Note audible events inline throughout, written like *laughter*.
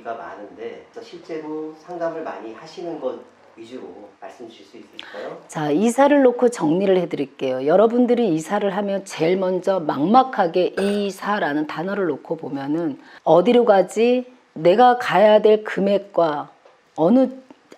얘기가 많은데 실제로 상담을 많이 하시는 것 위주로 말씀 주실 수 있을까요? 자, 이사를 놓고 정리를 해드릴게요. 여러분들이 이사를 하면 제일 먼저 막막하게 이사라는 단어를 놓고 보면은 어디로 가지? 내가 가야 될 금액과 어느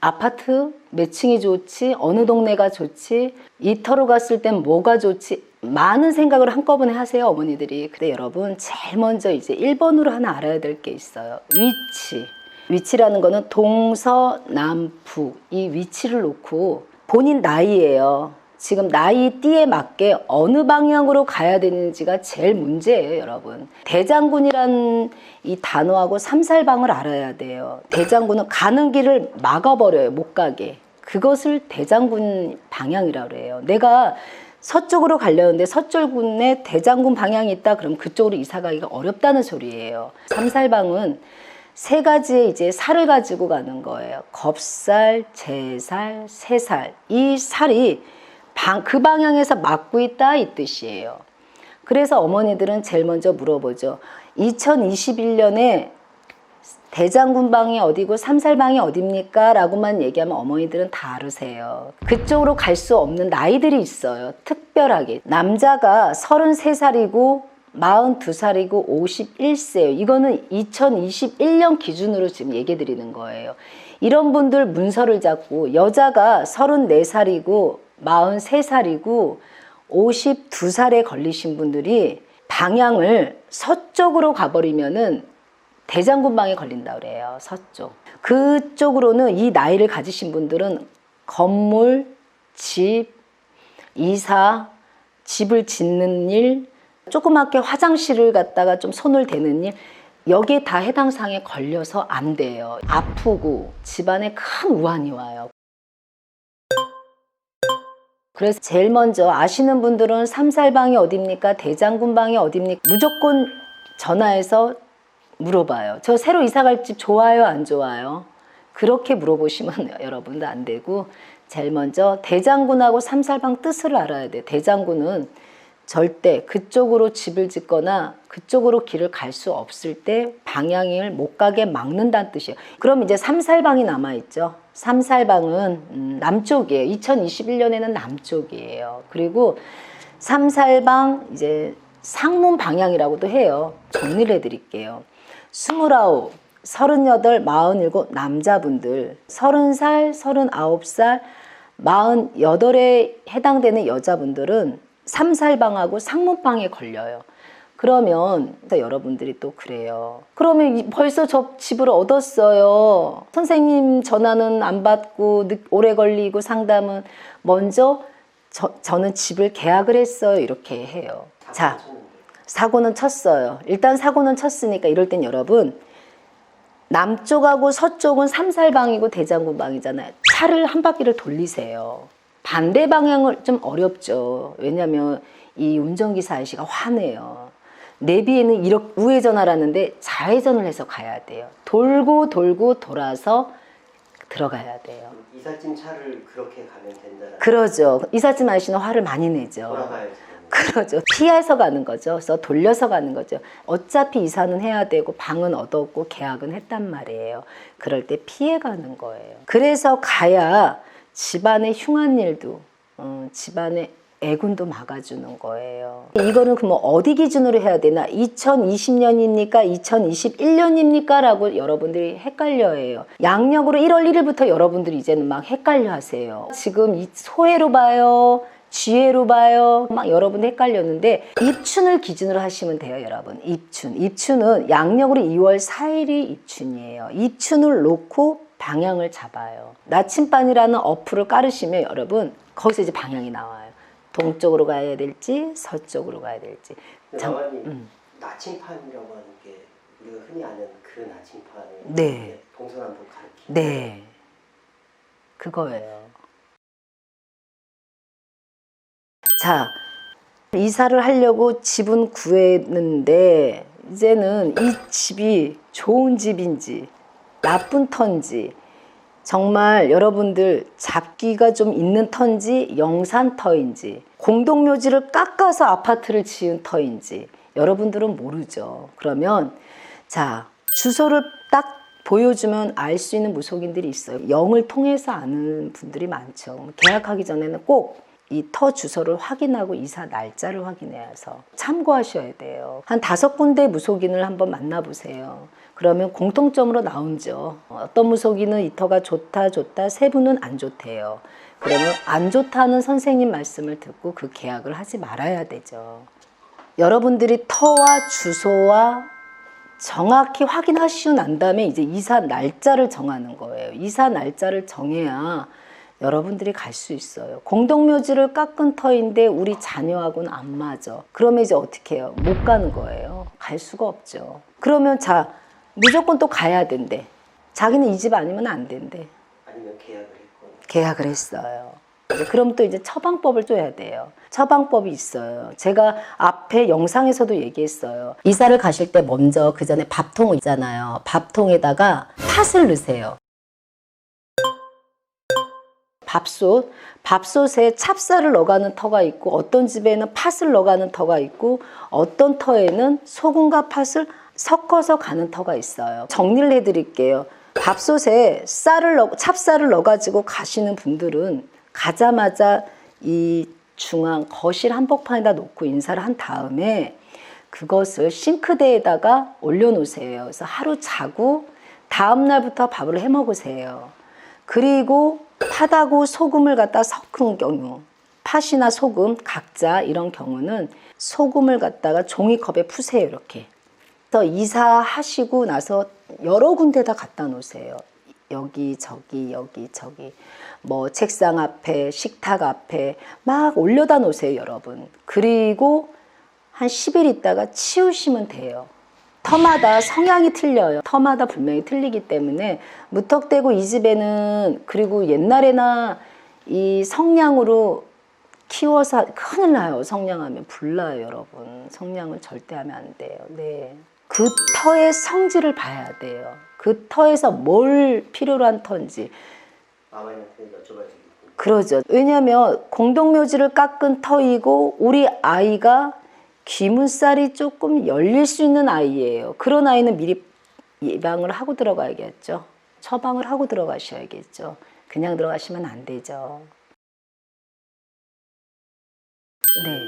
아파트 몇 층이 좋지? 어느 동네가 좋지? 이터로 갔을 땐 뭐가 좋지? 많은 생각을 한꺼번에 하세요, 어머니들이. 근데 여러분, 제일 먼저 이제 1번으로 하나 알아야 될 게 있어요. 위치. 위치라는 거는 동서남북 이 위치를 놓고 본인 나이예요. 지금 나이 띠에 맞게 어느 방향으로 가야 되는지가 제일 문제예요, 여러분. 대장군이란 이 단어하고 삼살방을 알아야 돼요. 대장군은 가는 길을 막아버려요, 못 가게. 그것을 대장군 방향이라고 해요. 내가 서쪽으로 가려는데 서쪽군에 대장군 방향이 있다 그럼 그쪽으로 이사 가기가 어렵다는 소리예요. 삼살방은 세 가지의 이제 살을 가지고 가는 거예요. 겁살, 제살, 새살. 이 살이 방, 그 방향에서 막고 있다 이 뜻이에요. 그래서 어머니들은 제일 먼저 물어보죠. 2021년에 대장군방이 어디고 삼살방이 어딥니까? 라고만 얘기하면 어머니들은 다 알으세요. 그쪽으로 갈 수 없는 나이들이 있어요. 특별하게. 남자가 33살이고 42살이고 51세예요. 이거는 2021년 기준으로 지금 얘기 드리는 거예요. 이런 분들 문서를 잡고 여자가 34살이고 43살이고 52살에 걸리신 분들이 방향을 서쪽으로 가버리면은 대장군방에 걸린다 그래요. 서쪽. 그쪽으로는 이 나이를 가지신 분들은 건물, 집, 이사, 집을 짓는 일, 조그맣게 화장실을 갖다가 좀 손을 대는 일, 여기에 다 해당 상에 걸려서 안 돼요. 아프고 집안에 큰 우환이 와요. 그래서 제일 먼저 아시는 분들은 삼살방이 어딥니까? 대장군방이 어딥니까? 무조건 전화해서 물어봐요. 저 새로 이사 갈 집 좋아요, 안 좋아요? 그렇게 물어보시면 *laughs* 여러분도 안 되고 제일 먼저 대장군하고 삼살방 뜻을 알아야 돼. 대장군은 절대 그쪽으로 집을 짓거나 그쪽으로 길을 갈 수 없을 때 방향을 못 가게 막는다는 뜻이에요. 그럼 이제 삼살방이 남아 있죠. 삼살방은 음, 남쪽이에요. 2021년에는 남쪽이에요. 그리고 삼살방 이제 상문 방향이라고도 해요. 정리를 해드릴게요. 스물아홉, 서른여덟, 마흔일곱 남자분들, 서른 살, 서른아홉 살, 마흔여덟에 해당되는 여자분들은 삼살방하고 상문방에 걸려요. 그러면 여러분들이 또 그래요. 그러면 이- 벌써 저 집을 얻었어요. 선생님 전화는 안 받고 늦- 오래 걸리고 상담은 먼저 저, 저는 집을 계약을 했어요. 이렇게 해요. 자, 사고는 쳤어요. 일단 사고는 쳤으니까 이럴 땐 여러분 남쪽하고 서쪽은 삼살방이고 대장군방이잖아요. 차를 한 바퀴를 돌리세요. 반대 방향을 좀 어렵죠. 왜냐하면 이 운전기사 아저씨가 화내요. 내비에는 이렇게 우회전하라는데 좌회전을 해서 가야 돼요. 돌고 돌고 돌아서 들어가야 돼요. 이삿짐 차를 그렇게 가면 된다는 그러죠. 이삿짐 아저씨는 화를 많이 내죠. 돌아가야죠. 그러죠. 피해서 가는 거죠. 그래서 돌려서 가는 거죠. 어차피 이사는 해야 되고 방은 얻었고 계약은 했단 말이에요. 그럴 때 피해 가는 거예요. 그래서 가야 집안의 흉한 일도 어, 집안의 애군도 막아주는 거예요. 이거는 그럼 어디 기준으로 해야 되나? 2020년입니까? 2021년입니까? 라고 여러분들이 헷갈려해요. 양력으로 1월 1일부터 여러분들이 이제는 막 헷갈려 하세요. 지금 이 소해로 봐요. 지혜로 봐요. 막 여러분 헷갈렸는데 입춘을 기준으로 하시면 돼요, 여러분. 입춘. 입춘은 양력으로 2월 4일이 입춘이에요. 입춘을 놓고 방향을 잡아요. 나침반이라는 어플을 깔으시면 여러분 거기서 이제 방향이 나와요. 동쪽으로 가야 될지 서쪽으로 가야 될지. 나만님 음. 나침판이라고 하는 게 우리가 흔히 아는 그 나침판을 네. 동서남북 가리키는 네. 그거예요. 자, 이사를 하려고 집은 구했는데 이제는 이 집이 좋은 집인지 나쁜 터인지 정말 여러분들 잡기가 좀 있는 터인지 영산 터인지 공동묘지를 깎아서 아파트를 지은 터인지 여러분들은 모르죠. 그러면 자 주소를 딱 보여주면 알 수 있는 무속인들이 있어요. 영을 통해서 아는 분들이 많죠. 계약하기 전에는 꼭 이 터 주소를 확인하고 이사 날짜를 확인해서 참고하셔야 돼요. 한 다섯 군데 무속인을 한번 만나보세요. 그러면 공통점으로 나오죠. 어떤 무속인은 이 터가 좋다, 좋다, 세 분은 안 좋대요. 그러면 안 좋다는 선생님 말씀을 듣고 그 계약을 하지 말아야 되죠. 여러분들이 터와 주소와 정확히 확인하시고 난 다음에 이제 이사 날짜를 정하는 거예요. 이사 날짜를 정해야 여러분들이 갈 수 있어요. 공동묘지를 깎은 터인데 우리 자녀하고는 안 맞아. 그러면 이제 어떻게 해요? 못 가는 거예요. 갈 수가 없죠. 그러면 자, 무조건 또 가야 된대. 자기는 이 집 아니면 안 된대. 아니면 계약을 했거나 계약을 했어요. 그럼 또 이제 처방법을 줘야 돼요. 처방법이 있어요. 제가 앞에 영상에서도 얘기했어요. 이사를 가실 때 먼저 그 전에 밥통 있잖아요. 밥통에다가 팥을 넣으세요. 밥솥, 밥솥에 찹쌀을 넣어가는 터가 있고 어떤 집에는 팥을 넣어가는 터가 있고 어떤 터에는 소금과 팥을 섞어서 가는 터가 있어요. 정리를 해드릴게요. 밥솥에 쌀을 넣, 찹쌀을 넣어가지고 가시는 분들은 가자마자 이 중앙 거실 한복판에다 놓고 인사를 한 다음에 그것을 싱크대에다가 올려놓으세요. 그래서 하루 자고 다음 날부터 밥을 해 먹으세요. 그리고 팥하고 소금을 갖다 섞은 경우, 팥이나 소금 각자 이런 경우는 소금을 갖다가 종이컵에 푸세요 이렇게. 그래서 이사하시고 나서 여러 군데다 갖다 놓으세요. 여기 저기 여기 저기 뭐 책상 앞에 식탁 앞에 막 올려다 놓으세요 여러분. 그리고 한 10일 있다가 치우시면 돼요. 터마다 성향이 틀려요. 터마다 분명히 틀리기 때문에 무턱대고 이 집에는 그리고 옛날에나 이 성냥으로 키워서 큰일 나요. 성냥하면 불나요, 여러분. 성냥은 절대 하면 안 돼요. 네. 그 터의 성질을 봐야 돼요. 그 터에서 뭘 필요로 한 터인지. 그러죠. 왜냐하면 공동묘지를 깎은 터이고 우리 아이가 귀문살이 조금 열릴 수 있는 아이예요. 그런 아이는 미리 예방을 하고 들어가야겠죠. 처방을 하고 들어가셔야겠죠. 그냥 들어가시면 안 되죠. 네,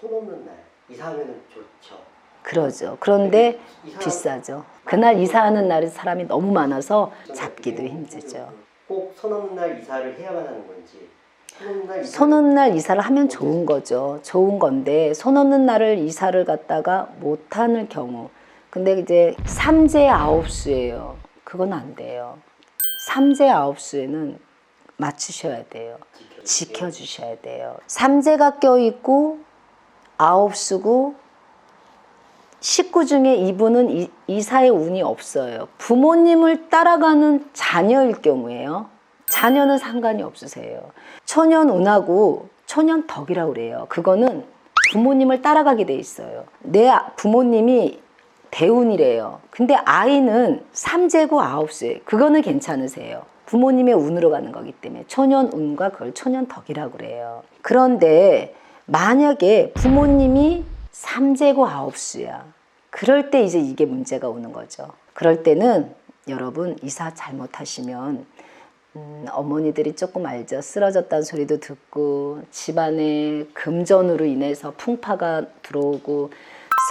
손 없는 날 이사하면 좋죠 그러죠. 그런데 이사- 비싸죠. 그날 이사하는 날에 사람이 너무 많아서 잡기도 힘들죠. 꼭 손 없는 날 이사를 해야만 하는 건지 손 없는 날 이사를 하면 좋은 거죠. 좋은 건데 손 없는 날을 이사를 갖다가 못 하는 경우. 근데 이제 삼재 아홉 수예요. 그건 안 돼요. 삼재 아홉 수에는 맞추셔야 돼요. 지켜주셔야 돼요. 삼재가 껴있고 아홉 수고 식구 중에 이분은 이, 이사의 운이 없어요. 부모님을 따라가는 자녀일 경우에요. 자녀는 상관이 없으세요. 초년 운하고 초년 덕이라고 그래요. 그거는 부모님을 따라가게 돼 있어요. 내 아- 부모님이 대운이래요. 근데 아이는 삼재고 아홉수에 그거는 괜찮으세요. 부모님의 운으로 가는 거기 때문에 초년 운과 그걸 초년 덕이라고 그래요. 그런데 만약에 부모님이 삼재고 아홉수야. 그럴 때 이제 이게 문제가 오는 거죠. 그럴 때는 여러분 이사 잘못하시면 음, 어머니들이 조금 알죠. 쓰러졌다는 소리도 듣고 집안에 금전으로 인해서 풍파가 들어오고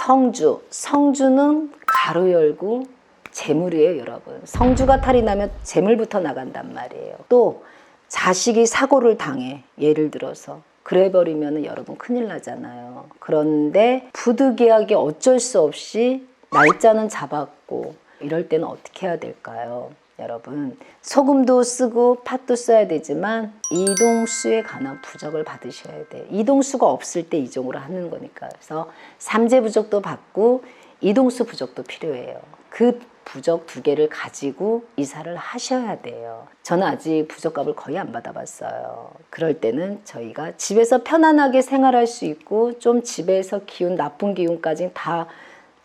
성주, 성주는 가로 열고 재물이에요, 여러분. 성주가 탈이 나면 재물부터 나간단 말이에요. 또 자식이 사고를 당해, 예를 들어서. 그래 버리면 여러분 큰일 나잖아요. 그런데 부득이하게 어쩔 수 없이 날짜는 잡았고 이럴 때는 어떻게 해야 될까요? 여러분 소금도 쓰고 팥도 써야 되지만 이동수에 관한 부적을 받으셔야 돼요. 이동수가 없을 때 이종으로 하는 거니까 그래서 삼재 부적도 받고 이동수 부적도 필요해요. 그 부적 두 개를 가지고 이사를 하셔야 돼요. 저는 아직 부적값을 거의 안 받아봤어요. 그럴 때는 저희가 집에서 편안하게 생활할 수 있고 좀 집에서 기운 나쁜 기운까지 다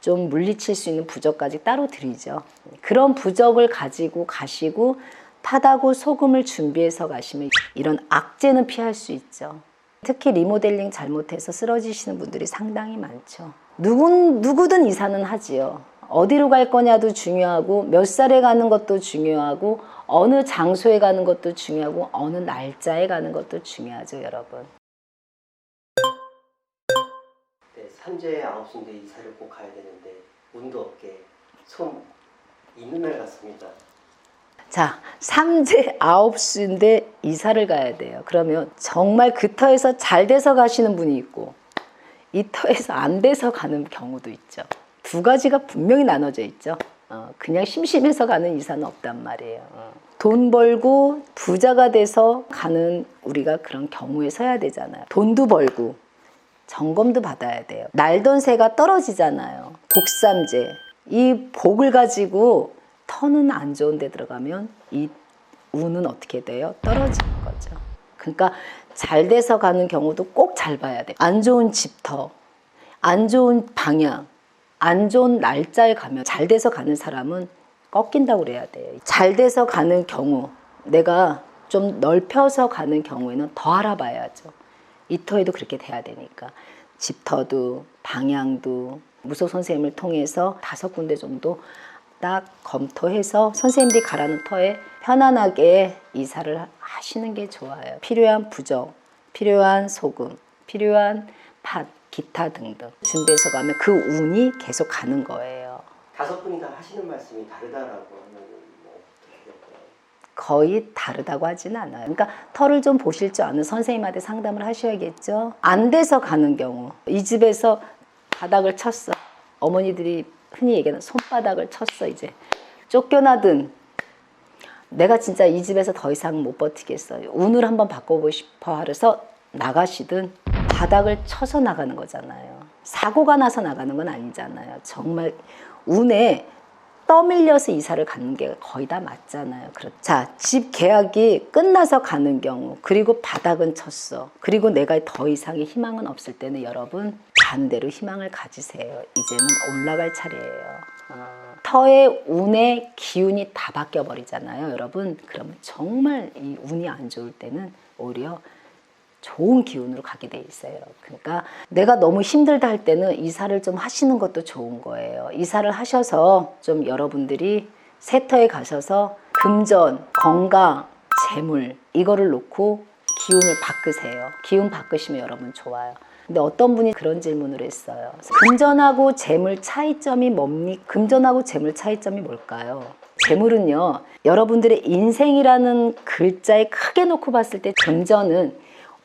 좀 물리칠 수 있는 부적까지 따로 드리죠. 그런 부적을 가지고 가시고 팥하고 소금을 준비해서 가시면 이런 악재는 피할 수 있죠. 특히 리모델링 잘못해서 쓰러지시는 분들이 상당히 많죠. 누군, 누구든 이사는 하지요. 어디로 갈 거냐도 중요하고 몇 살에 가는 것도 중요하고 어느 장소에 가는 것도 중요하고 어느 날짜에 가는 것도 중요하죠, 여러분. 네, 삼재 아홉 시인데 이사를 꼭 가야 되는데 운도 없게 손 있는 날 같습니다. 자, 삼재 아홉 수인데 이사를 가야 돼요. 그러면 정말 그 터에서 잘 돼서 가시는 분이 있고 이 터에서 안 돼서 가는 경우도 있죠. 두 가지가 분명히 나눠져 있죠. 어, 그냥 심심해서 가는 이사는 없단 말이에요. 어. 돈 벌고 부자가 돼서 가는 우리가 그런 경우에 서야 되잖아요. 돈도 벌고 점검도 받아야 돼요. 날돈 새가 떨어지잖아요. 복삼재. 이 복을 가지고 터는 안 좋은 데 들어가면 이 운은 어떻게 돼요? 떨어지는 거죠. 그러니까 잘 돼서 가는 경우도 꼭 잘 봐야 돼요. 안 좋은 집터, 안 좋은 방향, 안 좋은 날짜에 가면 잘 돼서 가는 사람은 꺾인다고 그래야 돼요. 잘 돼서 가는 경우, 내가 좀 넓혀서 가는 경우에는 더 알아봐야죠. 이 터에도 그렇게 돼야 되니까 집터도 방향도 무속 선생님을 통해서 다섯 군데 정도 딱 검토해서 선생님들이 가라는 터에 편안하게 이사를 하시는 게 좋아요. 필요한 부적, 필요한 소금, 필요한 팥, 기타 등등 준비해서 가면 그 운이 계속 가는 거예요. 다섯 분이 다 하시는 말씀이 다르다라고 하면? 거의 다르다고 하지는 않아요. 그러니까 털을 좀 보실 줄 아는 선생님한테 상담을 하셔야겠죠. 안 돼서 가는 경우 이 집에서 바닥을 쳤어. 어머니들이 흔히 얘기하는 손바닥을 쳤어 이제 쫓겨나든 내가 진짜 이 집에서 더 이상 못 버티겠어요. 운을 한번 바꿔보고 싶어 하래서 나가시든 바닥을 쳐서 나가는 거잖아요. 사고가 나서 나가는 건 아니잖아요. 정말 운에 떠밀려서 이사를 가는 게 거의 다 맞잖아요. 그렇 자, 집 계약이 끝나서 가는 경우, 그리고 바닥은 쳤어. 그리고 내가 더 이상의 희망은 없을 때는 여러분 반대로 희망을 가지세요. 이제는 올라갈 차례예요. 어, 터의 운의 기운이 다 바뀌어 버리잖아요, 여러분. 그러면 정말 이 운이 안 좋을 때는 오히려 좋은 기운으로 가게 돼 있어요. 그러니까 내가 너무 힘들다 할 때는 이사를 좀 하시는 것도 좋은 거예요. 이사를 하셔서 좀 여러분들이 세터에 가셔서 금전, 건강, 재물 이거를 놓고 기운을 바꾸세요. 기운 바꾸시면 여러분 좋아요. 근데 어떤 분이 그런 질문을 했어요. 금전하고 재물 차이점이 뭡니까? 금전하고 재물 차이점이 뭘까요? 재물은요, 여러분들의 인생이라는 글자에 크게 놓고 봤을 때 금전은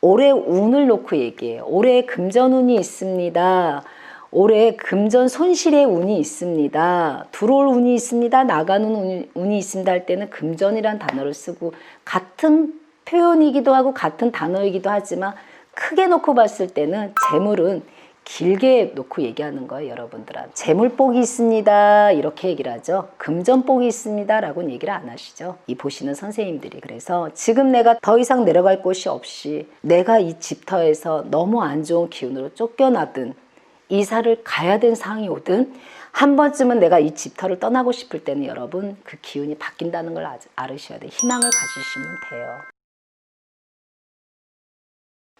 올해 운을 놓고 얘기해요. 올해 금전운이 있습니다. 올해 금전 손실의 운이 있습니다. 들어올 운이 있습니다. 나가는 운이, 운이 있습니다 할 때는 금전이란 단어를 쓰고 같은 표현이기도 하고 같은 단어이기도 하지만 크게 놓고 봤을 때는 재물은 길게 놓고 얘기하는 거예요, 여러분들한테. 재물복이 있습니다. 이렇게 얘기를 하죠. 금전복이 있습니다. 라고는 얘기를 안 하시죠. 이 보시는 선생님들이. 그래서 지금 내가 더 이상 내려갈 곳이 없이 내가 이 집터에서 너무 안 좋은 기운으로 쫓겨나든 이사를 가야 된 상황이 오든 한 번쯤은 내가 이 집터를 떠나고 싶을 때는 여러분 그 기운이 바뀐다는 걸 아- 알으셔야 돼요. 희망을 가지시면 돼요.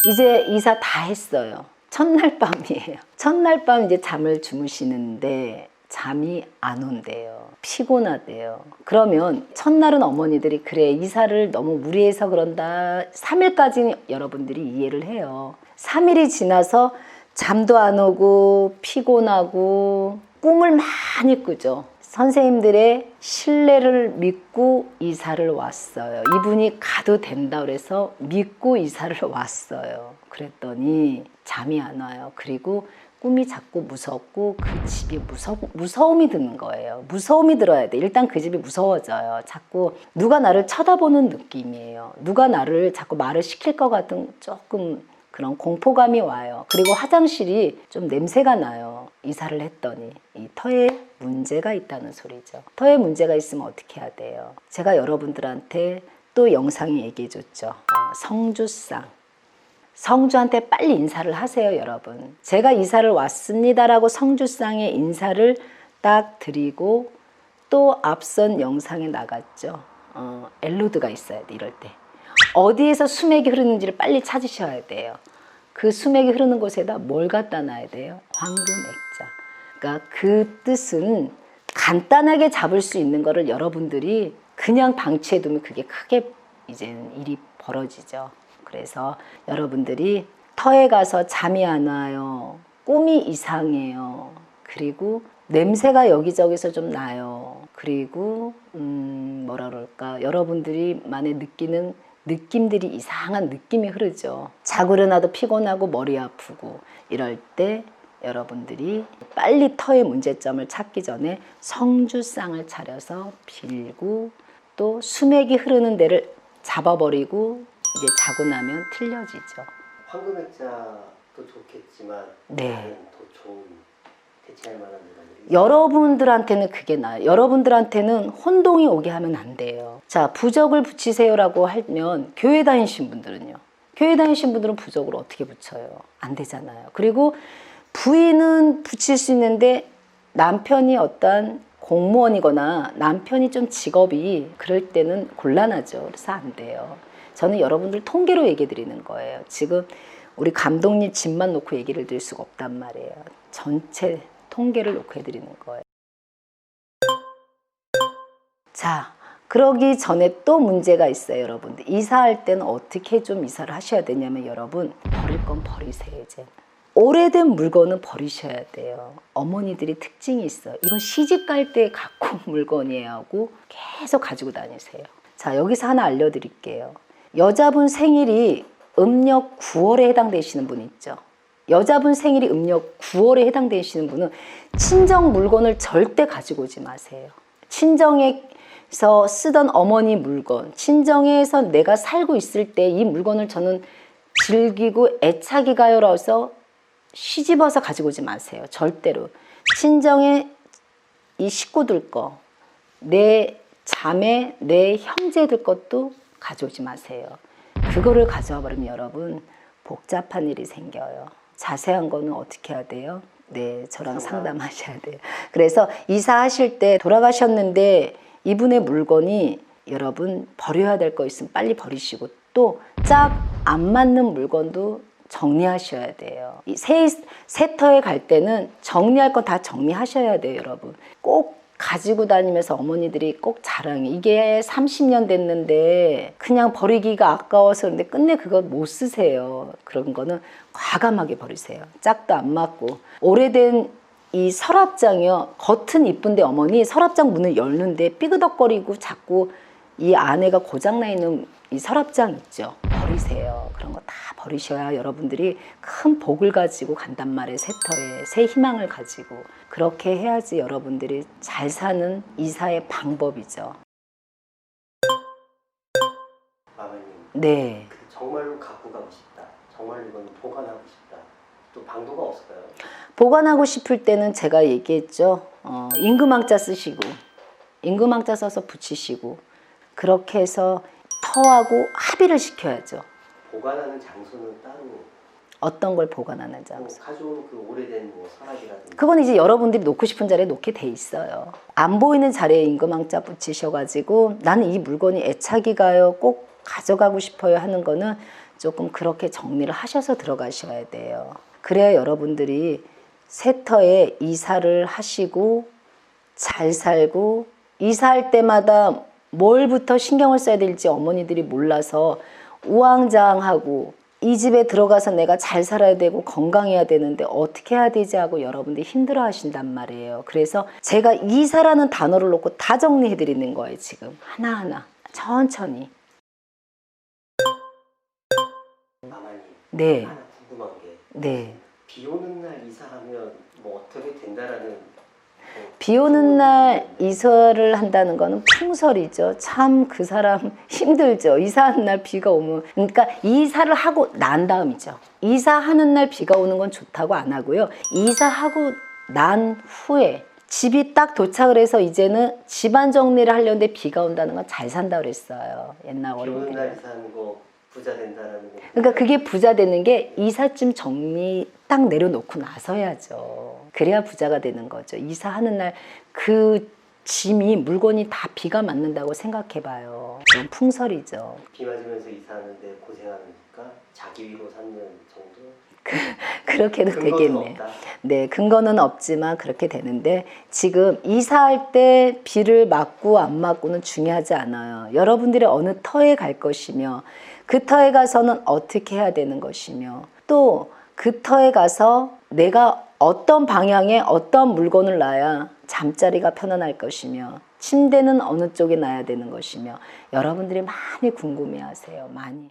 이제 이사 다 했어요. 첫날 밤이에요. 첫날 밤 이제 잠을 주무시는데 잠이 안 온대요. 피곤하대요. 그러면 첫날은 어머니들이 그래 이사를 너무 무리해서 그런다. 3일까지는 여러분들이 이해를 해요. 3일이 지나서 잠도 안 오고 피곤하고 꿈을 많이 꾸죠. 선생님들의 신뢰를 믿고 이사를 왔어요. 이분이 가도 된다 그래서 믿고 이사를 왔어요. 그랬더니 잠이 안 와요. 그리고 꿈이 자꾸 무섭고 그 집이 무서, 무서움이 드는 거예요. 무서움이 들어야 돼. 일단 그 집이 무서워져요. 자꾸 누가 나를 쳐다보는 느낌이에요. 누가 나를 자꾸 말을 시킬 것 같은 조금 그런 공포감이 와요. 그리고 화장실이 좀 냄새가 나요. 이사를 했더니 이 터에 문제가 있다는 소리죠. 터에 문제가 있으면 어떻게 해야 돼요? 제가 여러분들한테 또 영상에 얘기해 줬죠. 어, 성주상. 성주한테 빨리 인사를 하세요, 여러분. 제가 이사를 왔습니다라고 성주상에 인사를 딱 드리고 또 앞선 영상에 나갔죠. 어, 엘로드가 있어야 돼, 이럴 때. 어디에서 수맥이 흐르는지를 빨리 찾으셔야 돼요. 그 수맥이 흐르는 곳에다 뭘 갖다 놔야 돼요? 황금 액자. 그러니까 그 뜻은 간단하게 잡을 수 있는 거를 여러분들이 그냥 방치해 두면 그게 크게 이제 일이 벌어지죠. 그래서 여러분들이 터에 가서 잠이 안 와요. 꿈이 이상해요. 그리고 냄새가 여기저기서 좀 나요. 그리고 음 뭐라 그럴까 여러분들이 만에 느끼는 느낌들이 이상한 느낌이 흐르죠. 자고 일어나도 피곤하고 머리 아프고 이럴 때 여러분들이 빨리 터의 문제점을 찾기 전에 성주상을 차려서 빌고 또 수맥이 흐르는 데를 잡아버리고 이제 자고 나면 틀려지죠. 황금액자도 좋겠지만 네. 다른 더 좋은 대체할 만한 물건들이 여러분들한테는 그게 나아요. 여러분들한테는 혼동이 오게 하면 안 돼요. 자, 부적을 붙이세요라고 하면 교회 다니신 분들은요. 교회 다니신 분들은 부적을 어떻게 붙여요? 안 되잖아요. 그리고 부인은 붙일 수 있는데 남편이 어떤 공무원이거나 남편이 좀 직업이 그럴 때는 곤란하죠. 그래서 안 돼요. 저는 여러분들 통계로 얘기 드리는 거예요. 지금 우리 감독님 집만 놓고 얘기를 드릴 수가 없단 말이에요. 전체 통계를 놓고 해드리는 거예요. 자, 그러기 전에 또 문제가 있어요, 여러분들. 이사할 때는 어떻게 좀 이사를 하셔야 되냐면, 여러분, 버릴 건 버리세요, 이제. 오래된 물건은 버리셔야 돼요. 어머니들이 특징이 있어요. 이건 시집 갈 때 갖고 온 물건이에요 하고 계속 가지고 다니세요. 자, 여기서 하나 알려드릴게요. 여자분 생일이 음력 9월에 해당되시는 분 있죠. 여자분 생일이 음력 9월에 해당되시는 분은 친정 물건을 절대 가지고 오지 마세요. 친정에서 쓰던 어머니 물건, 친정에서 내가 살고 있을 때 이 물건을 저는 즐기고 애착이 가요라서 시집어서 가지고 오지 마세요. 절대로. 친정에 이 식구들 거, 내 자매, 내 형제들 것도 가져오지 마세요. 그거를 가져와 버리면 여러분 복잡한 일이 생겨요. 자세한 거는 어떻게 해야 돼요? 네, 저랑 상담. 상담하셔야 돼요. 그래서 이사하실 때 돌아가셨는데 이분의 물건이 여러분 버려야 될 거 있으면 빨리 버리시고 또 짝 안 맞는 물건도 정리하셔야 돼요. 이 새, 세터에 갈 때는 정리할 거다 정리하셔야 돼요, 여러분. 꼭 가지고 다니면서 어머니들이 꼭 자랑해. 이게 30년 됐는데 그냥 버리기가 아까워서 그런데 끝내 그거 못 쓰세요. 그런 거는 과감하게 버리세요. 짝도 안 맞고. 오래된 이 서랍장이요. 겉은 이쁜데 어머니 서랍장 문을 열는데 삐그덕거리고 자꾸 이 안에가 고장나 있는 이 서랍장 있죠. 버리세요. 그런 거 다 버리셔야 여러분들이 큰 복을 가지고 간단 말이에요. 새터에 새 희망을 가지고 그렇게 해야지 여러분들이 잘 사는 이사의 방법이죠. 마마님 네. 그 정말로 갖고 가고 싶다. 정말로 이건 보관하고 싶다. 또 방도가 없을까요? 보관하고 싶을 때는 제가 얘기했죠. 어, 임금왕자 쓰시고 임금왕자 써서 붙이시고 그렇게 해서 터하고 합의를 시켜야죠. 보관하는 장소는 따로 어떤 걸 보관하는 뭐 장소. 가져온 그 오래된 뭐 서랍이라든지 그건 이제 여러분들이 놓고 싶은 자리에 놓게 돼 있어요. 안 보이는 자리에 임금왕자 붙이셔가지고 나는 이 물건이 애착이 가요. 꼭 가져가고 싶어요 하는 거는 조금 그렇게 정리를 하셔서 들어가셔야 돼요. 그래야 여러분들이 세터에 이사를 하시고 잘 살고 이사할 때마다 뭘부터 신경을 써야 될지 어머니들이 몰라서 우왕좌왕하고 이 집에 들어가서 내가 잘 살아야 되고 건강해야 되는데 어떻게 해야 되지 하고 여러분들이 힘들어 하신단 말이에요. 그래서 제가 이사라는 단어를 놓고 다 정리해 드리는 거예요, 지금. 하나하나. 천천히. 마마님 네. 하나 궁금한 게 네. 비 오는 날 이사하면 뭐 어떻게 된다라는 뭐 비 오는 날 이사를 한다는 거는 풍설이죠. 참 그 사람 *laughs* 힘들죠. 이사하는 날 비가 오면. 그러니까 이사를 하고 난 다음이죠. 이사하는 날 비가 오는 건 좋다고 안 하고요. 이사하고 난 후에 집이 딱 도착을 해서 이제는 집안 정리를 하려는데 비가 온다는 건 잘 산다 그랬어요. 옛날 어른들이. 부자 된다라는 거 그러니까 그게 부자 되는 게 이삿짐 정리 딱 내려놓고 나서야죠. 그래야 부자가 되는 거죠. 이사하는 날 그 짐이 물건이 다 비가 맞는다고 생각해봐요. 그건 풍설이죠. 비 맞으면서 이사하는데 고생하니까 자기 위로 3년 정도 그렇게도 근거는 되겠네요. 없다. 네, 근거는 없지만 그렇게 되는데 지금 이사할 때 비를 맞고 안 맞고는 중요하지 않아요. 여러분들이 어느 터에 갈 것이며 그 터에 가서는 어떻게 해야 되는 것이며 또 그 터에 가서 내가 어떤 방향에 어떤 물건을 놔야 잠자리가 편안할 것이며 침대는 어느 쪽에 놔야 되는 것이며 여러분들이 많이 궁금해 하세요. 많이.